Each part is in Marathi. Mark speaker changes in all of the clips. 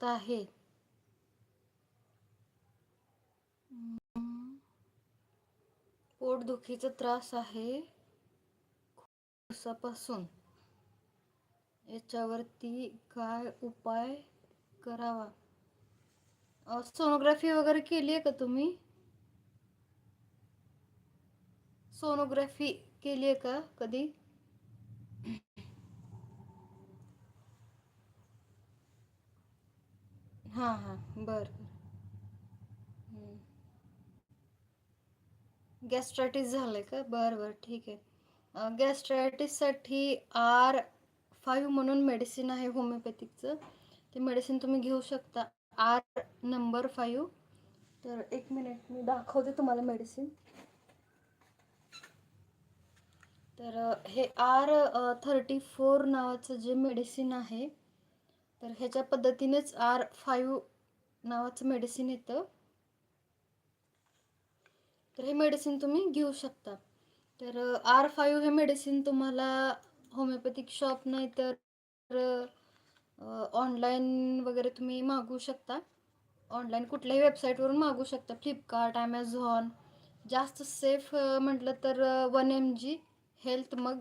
Speaker 1: होत आहे. पोटदुखीचा त्रास आहे. खूप दिवसापासून याच्यावरती काय उपाय करावा? सोनोग्राफी वगैरे केली आहे का तुम्ही? सोनोग्राफी केली आहे का कधी हां हां बरं. बरं गॅस्ट्रायटिस झालंय का? बरं बरं ठीक आहे. गॅस्ट्रायटिससाठी आर फाईव्ह म्हणून मेडिसिन आहे होमिओपॅथिकचं ते मेडिसिन तुम्ही घेऊ शकता. आर नंबर फाईव्ह तर एक मिनिट मी दाखवते तुम्हाला मेडिसिन तर हे आर थर्टी फोर नावाचं जे मेडिसिन आहे तर ह्याच्या पद्धतीनेच आर फाईव्ह नावाचं मेडिसिन येतं. तर हे मेडिसिन तुम्ही घेऊ शकता. तर आर फाईव्ह हे मेडिसिन तुम्हाला होमिओपॅथिक शॉप नाही तर ऑनलाईन वगैरे तुम्ही मागवू शकता. ऑनलाईन कुठल्याही वेबसाईटवरून मागवू शकता. फ्लिपकार्ट ॲमेझॉन जास्त सेफ म्हटलं तर वन एम जी हेल्थ मग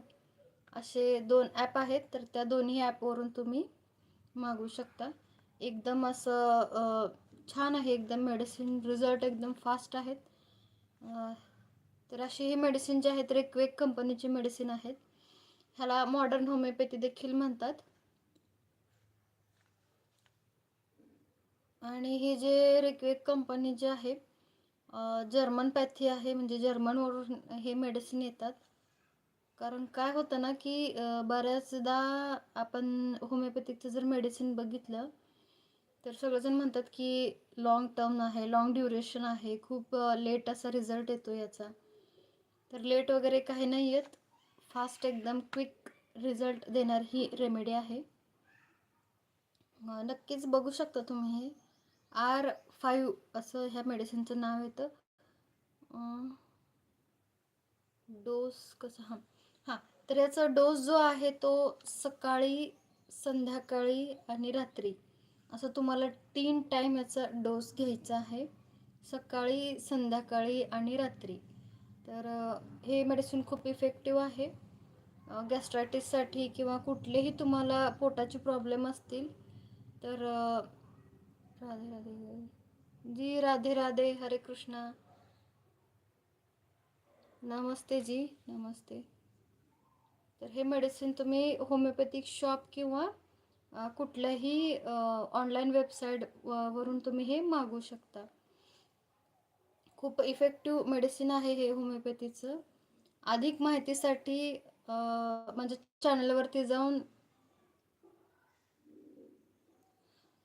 Speaker 1: असे दोन ॲप आहेत. तर त्या दोन्ही ॲपवरून तुम्ही मागवू शकता. एकदम असं छान आहे एकदम मेडिसिन रिझल्ट एकदम फास्ट आहेत. तर अशी ही मेडिसिन जे आहेत रेक्वेक कंपनीची मेडिसिन आहेत. ह्याला मॉडर्न होमिओपॅथी देखील म्हणतात. आणि हे जे रेक्वेक कंपनी जे आहे जर्मन पॅथी आहे म्हणजे जर्मनवरून हे मेडिसिन येतात. कारण काय होतं ना की बऱ्याचदा आपण होमिओपॅथिकचं जर मेडिसिन बघितलं तर सगळेजण म्हणतात की लॉंग टर्म आहे लॉंग ड्युरेशन आहे खूप लेट असा रिझल्ट येतो याचा. तर लेट वगैरे काही नाही आहेत फास्ट एकदम क्विक रिझल्ट देणार ही रेमेडी आहे. नक्कीच बघू शकता तुम्ही हे. आर फाईव्ह असं ह्या मेडिसिनचं नाव येतं. डोस कसं हां हां तर याचा डोस जो आहे तो सकाळी संध्याकाळी आणि रात्री. असं तुम्हाला तीन टाईम याचा डोस घ्यायचा आहे. सकाळी संध्याकाळी आणि रात्री. तर हे मेडिसिन खूप इफेक्टिव्ह आहे. गॅस्ट्रायटिससाठी किंवा कुठलेही तुम्हाला पोटाचे प्रॉब्लेम असतील तर राधे राधे जी राधे राधे हरे कृष्णा. नमस्ते जी नमस्ते. तर हे मेडिसिन तुम्ही होमिओपॅथिक शॉप किंवा कुठल्याही ऑनलाईन वेबसाईट वरून तुम्ही हे मागवू शकता. खूप इफेक्टिव्ह मेडिसिन आहे हे होमिओपॅथीचं अधिक माहितीसाठी म्हणजे माझ्या चॅनलवरती जाऊन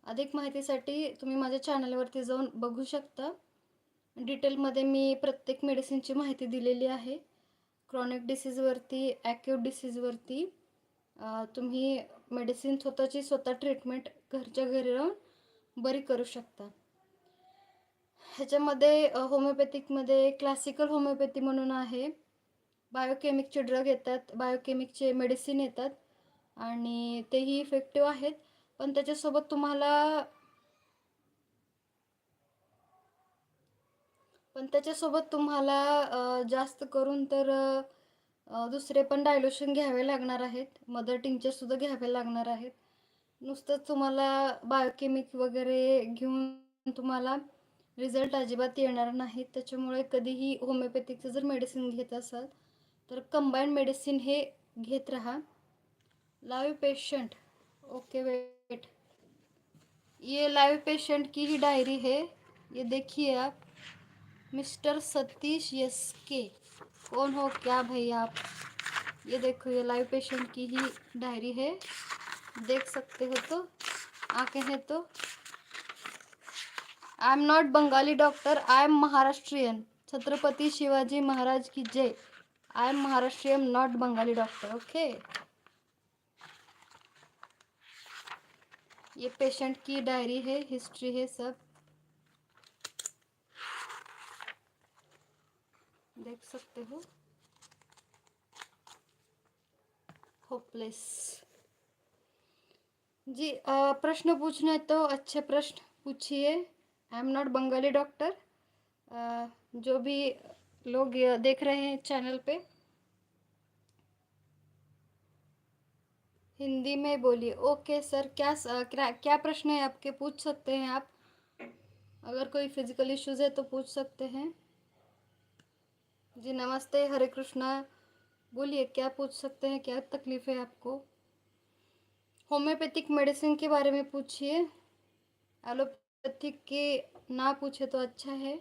Speaker 1: अधिक माहितीसाठी तुम्ही माझ्या चॅनलवरती जाऊन बघू शकता. डिटेलमध्ये मी प्रत्येक मेडिसिनची माहिती दिलेली आहे. क्रॉनिक डिसीजवरती ॲक्यूट डिसीजवरती तुम्ही मेडिसिन स्वतःची स्वतः ट्रीटमेंट घरच्या घरी राहून बरी करू शकता. ह्याच्यामध्ये होमिओपॅथिकमध्ये क्लासिकल होमिओपॅथी म्हणून आहे. बायोकेमिकचे ड्रग येतात बायोकेमिकचे मेडिसिन येतात आणि तेही इफेक्टिव्ह आहेत. पण त्याच्यासोबत तुम्हाला पण त्याच्यासोबत तुम्हाला जास्त करून तर दुसरे पण डायल्युशन घ्यावे लागणार आहेत. मदर टिंचरसुद्धा घ्यावे लागणार आहेत. नुसतंच तुम्हाला बायोकेमिक वगैरे घेऊन तुम्हाला रिझल्ट अजिबात येणार नाहीत. त्याच्यामुळे कधीही होमिओपॅथिकचं जर मेडिसिन घेत असाल तर कंबाईंड मेडिसिन हे घेत राहा. लाईव पेशंट ओके वेट ये लाइव पेशेंट की ही डायरी है. ये देखिए आप. मिस्टर सतीश यस के कौन हो, क्या भैया आप? ये देखो, ये लाइव पेशेंट की ही डायरी है। देख सकते हो तो आके हैं तो। I am not Bengali doctor I am Maharashtrian Chhatrapati Shivaji Maharaj की जय। I am Maharashtrian not Bengali doctor okay ये पेशेंट की डायरी है हिस्ट्री है सब। देख सकते हो। होपलेस जी प्रश्न पूछना है तो अच्छे प्रश्न पूछिए। I am not Bengali doctor जो भी लोग देख रहे हैं चैनल पे। हिंदी में बोलिए। ओके सर क्या क्या प्रश्न है आपके? पूछ सकते हैं आप। अगर कोई फ़िज़िकल इश्यूज़ है तो पूछ सकते हैं। जी नमस्ते, हरे कृष्णा। बोलिए, क्या पूछ सकते हैं? क्या तकलीफ़ है आपको? होम्योपैथिक मेडिसिन के बारे में पूछिए। एलोपैथिक के ना पूछे तो अच्छा है।